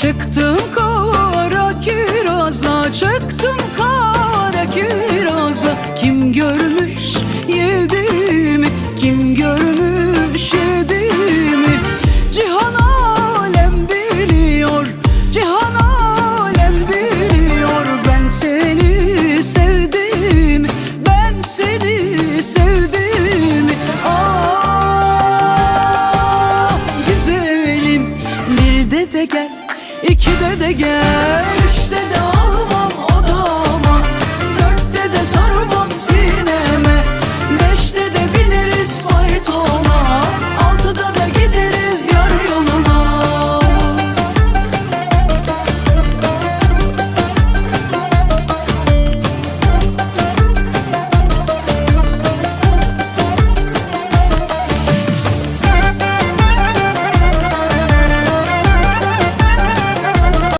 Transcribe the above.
Çıktım kara kiraza Çıktım kara kiraza. Kim görmüş yediğimi Kim görmüş yediğimi? Cihan alem biliyor Cihan alem biliyor. Ben seni sevdim Ben seni sevdim. Ah güzelim Bir de de gel. İkide de gel.